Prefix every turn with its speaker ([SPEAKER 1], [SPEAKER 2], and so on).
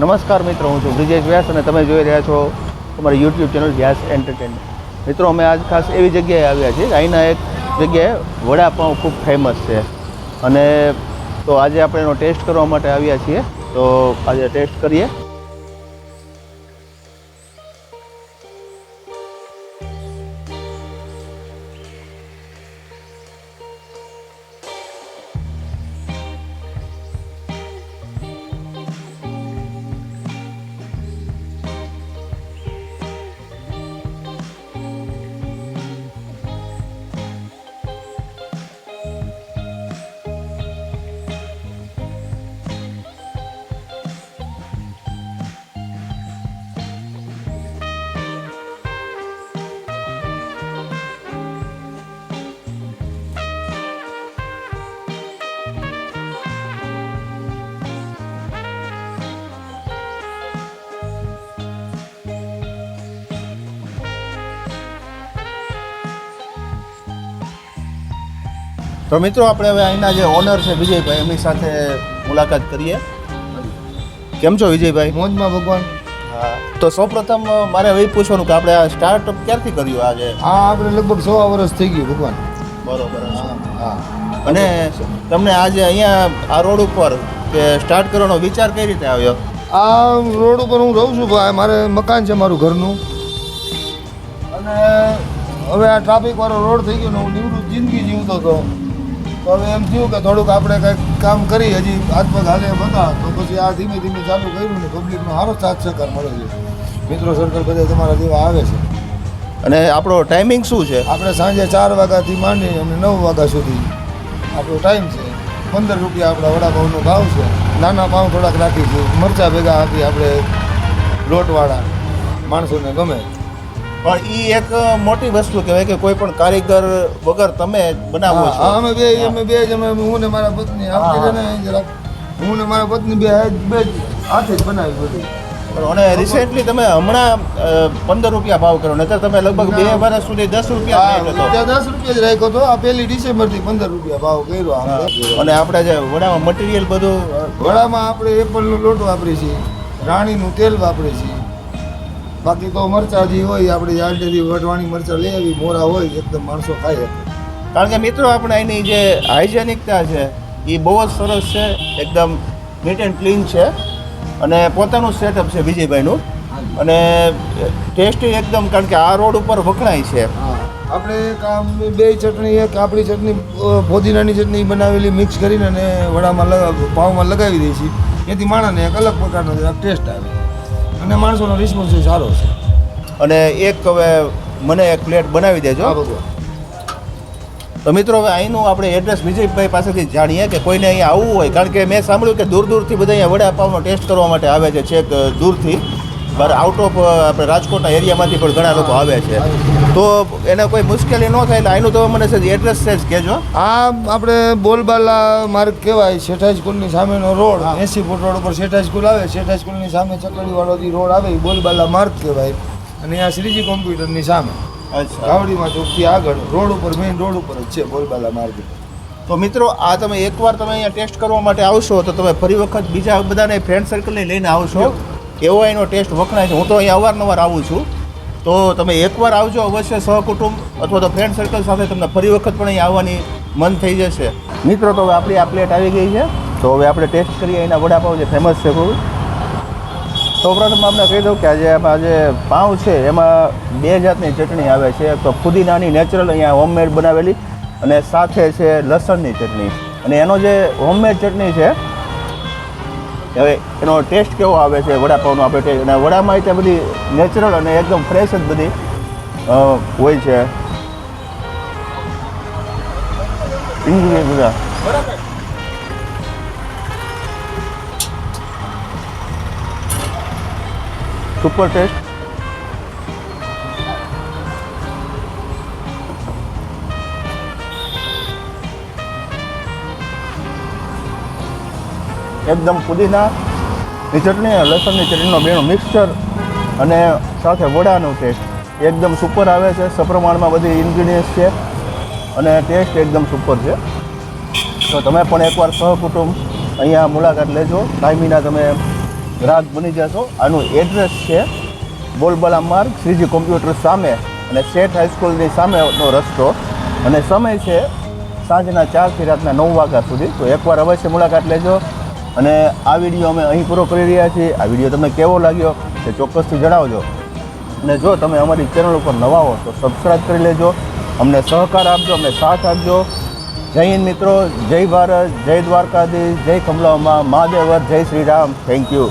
[SPEAKER 1] નમસ્કાર મિત્રો, હું છું બ્રિજેશ વ્યાસ અને તમે જોઈ રહ્યા છો અમારી યુટ્યુબ ચેનલ વ્યાસ એન્ટરટેનમેન્ટ મિત્રો, અમે આજ ખાસ એવી જગ્યાએ આવ્યા છીએ, અહીંના એક જગ્યાએ વડાપાઉં ખૂબ ફેમસ છે. અને તો આજે આપણે એનો ટેસ્ટ કરવા માટે આવ્યા છીએ. તો આજે ટેસ્ટ કરીએ. તો મિત્રો આપણે હવે અહીંના જે ઓનર છે વિજયભાઈ એમની સાથે મુલાકાત કરીએ. કેમ છો વિજયભાઈ?
[SPEAKER 2] મોજમાં ભગવાન.
[SPEAKER 1] હા. તો સૌપ્રથમ મારે હવે પૂછવાનું કે આપણે આ સ્ટાર્ટઅપ ક્યારથી કર્યું આજે
[SPEAKER 2] આ આપણે લગભગ સવા વર્ષ થઈ ગયું ભગવાન.
[SPEAKER 1] બરોબર
[SPEAKER 2] હા હા.
[SPEAKER 1] અને તમને આજે અહીંયા આ રોડ ઉપર કે સ્ટાર્ટ કરવાનો વિચાર કઈ રીતે આવ્યો?
[SPEAKER 2] આ રોડ ઉપર હું રહું છું ભાઈ. મારે મકાન છે મારું ઘરનું. અને હવે આ ટ્રાફિક વાળો રોડ થઈ ગયો ને હું નિવૃત્ત જિંદગી જીવતો હતો. તો હવે એમ થયું કે થોડુંક આપણે કંઈક કામ કરી હજી હાથમાં હાલે એમ હતા તો પછી આ ધીમે ધીમે ચાલુ કર્યું ને પબ્લિકનો સારો સાથ સહકાર મળે છે. મિત્રો સર્કલ બધા તમારા જેવા આવે છે.
[SPEAKER 1] અને આપણો ટાઈમિંગ શું છે?
[SPEAKER 2] આપણે સાંજે ચાર વાગ્યાથી માંડી અને નવ વાગ્યા સુધી આપણો ટાઈમ છે. પંદર રૂપિયા આપણા વડાપાઉંનો ભાવ છે. નાના પાઉં થોડાક રાખીશું. મરચાં ભેગા આપી આપણે લોટવાળા. માણસોને ગમે.
[SPEAKER 1] પણ એ એક મોટી વસ્તુ કહેવાય કે કોઈ પણ કારીગર વગર તમે બનાવો છો.
[SPEAKER 2] અમે બે અમે બે જ અમે હું ને મારા પત્ની. આપણે હું. ને મારા પત્ની બે બે હાથે જ બનાવી બધી.
[SPEAKER 1] પણ અને રિસેન્ટલી તમે હમણાં પંદર રૂપિયા ભાવ કર્યો નહીતર તમે લગભગ બે વર્ષ સુધી દસ રૂપિયા
[SPEAKER 2] ત્યાં દસ રૂપિયા જ રાખ્યો હતો આ પહેલી ડિસેમ્બરથી પંદર રૂપિયા ભાવ કર્યો
[SPEAKER 1] અને આપણે જે વડામાં મટીરિયલ બધું
[SPEAKER 2] વડામાં આપણે એપલનો લોટ વાપરીએ છીએ રાણીનું તેલ વાપરીએ છીએ. બાકી તો મરચાં જે હોય, આપણે યાર્ડેથી વઢવાણી મરચાં લઈ આવી, મોરા હોય, એકદમ માણસો ખાય
[SPEAKER 1] કારણ કે મિત્રો, આપણે એની જે હાઇજેનિકતા છે એ બહુ જ સરસ છે, એકદમ નીટ એન્ડ ક્લીન છે. અને પોતાનું સેટઅપ છે વિજયભાઈનું. અને ટેસ્ટ એકદમ, કારણ કે આ રોડ ઉપર વખણાય છે.
[SPEAKER 2] આપણે કામ બે ચટણી, એક આપણી ચટણી ફોદીનાની ચટણી બનાવેલી મિક્સ કરીને અને વડામાં પાવમાં લગાવી દઈએ છીએ. એથી માણસને એક અલગ પ્રકારનો ટેસ્ટ આવે. અને માણસોનો રિસ્પોન્સ સારો છે.
[SPEAKER 1] અને એક હવે મને એક પ્લેટ બનાવી દેજો. તો મિત્રો હવે અહીંનું આપણે એડ્રેસ વિજયભાઈ પાસેથી જાણીએ કે કોઈને અહીંયા આવવું હોય. કારણ કે મેં સાંભળ્યું કે દૂર દૂરથી બધા અહીંયા વડાપાવનો ટેસ્ટ કરવા માટે આવે છે છેક દૂરથી. પર આઉટ ઓફ આપણે રાજકોટના એરિયામાંથી પણ ઘણા લોકો આવે છે. તો એને કોઈ મુશ્કેલી ન થાય એટલે અહીંનું તમે મને છે એડ્રેસ છે જ કહેજો.
[SPEAKER 2] આ આપણે બોલબાલા માર્ગ કહેવાય શેઠા સ્કૂલની સામેનો રોડ. એસી ફૂટ રોડ ઉપર શેઠા સ્કૂલ આવે શેઠા સ્કૂલની સામે ચકડીવાળો જે રોડ આવે એ બોલબાલા માર્ગ કહેવાય. અને આ શ્રીજી કોમ્પ્યુટરની સામે. ગાવડીમાં ચોકથી આગળ રોડ ઉપર મેઇન રોડ ઉપર જ છે બોલબાલા માર્ગ.
[SPEAKER 1] તો મિત્રો આ તમે એકવાર તમે અહીંયા ટેસ્ટ કરવા માટે આવશો તો તમે ફરી વખત બીજા બધાને ફ્રેન્ડ સર્કલને લઈને આવશો. એવો એનો ટેસ્ટ વખણાય છે. હું તો અહીંયા અવારનવાર આવું છું. તો તમે એકવાર આવજો અવશ્ય સહકુટુંબ અથવા તો ફ્રેન્ડ સર્કલ સાથે તમને ફરી વખત પણ અહીં આવવાની મન થઈ જશે. મિત્રો, તો હવે આપણી આ પ્લેટ આવી ગઈ છે. તો હવે આપણે ટેસ્ટ કરીએ એના વડાપાવ જે ફેમસ છે ખૂબ સૌપ્રથમ આપણે કહી દઉં કે આજે આમાં જે પાઉં છે, એમાં બે જાતની ચટણી આવે છે. એક તો ફુદીનાની નેચરલ અહીંયા હોમમેડ બનાવેલી અને સાથે છે લસણની ચટણી. અને એનો જે હોમમેડ ચટણી છે હવે એનો ટેસ્ટ કેવો આવે છે, વડાપાવનો આપણે ટેસ્ટ અને વડામાં એટલે બધી નેચરલ અને એકદમ ફ્રેશ જ બધી હોય છે. ઇન્ગ્રીડિયન્ટ બધા. સુપર ટેસ્ટ એકદમ પુદીનાની ચટણી અને લસણની ચટણીનો બેનો મિક્સચર અને સાથે વડાનો ટેસ્ટ એકદમ સુપર આવે છે. સપ્રમાણમાં બધી ઇન્ગ્રીડિયન્ટ્સ છે. અને ટેસ્ટ એકદમ સુપર છે. તો તમે પણ એકવાર સહકુટુંબ અહીંયા મુલાકાત લેજો. ટાઈમીના તમે ગ્રાહક બની જશો. આનું એડ્રેસ છે બોલબલા માર્ગ, શ્રીજી કોમ્પ્યુટર સામે અને શેઠ હાઈસ્કૂલની સામેનો રસ્તો. અને સમય છે સાંજના ચારથી રાતના નવ વાગ્યા સુધી. તો એકવાર અવશ્ય મુલાકાત લેજો. અને આ વીડિયો અમે અહીં પૂરો કરી રહ્યા છીએ. આ વીડિયો તમને કેવો લાગ્યો તે ચોક્કસથી જણાવજો. અને જો તમે અમારી ચેનલ ઉપર નવા હો તો સબસ્ક્રાઈબ કરી લેજો. અમને સહકાર આપજો, અમને સાથ આપજો. જય હિન્દ મિત્રો, જય ભારત, જય દ્વારકાધીશ, જય કમલામાં મહાદેવર, જય શ્રી રામ. Thank you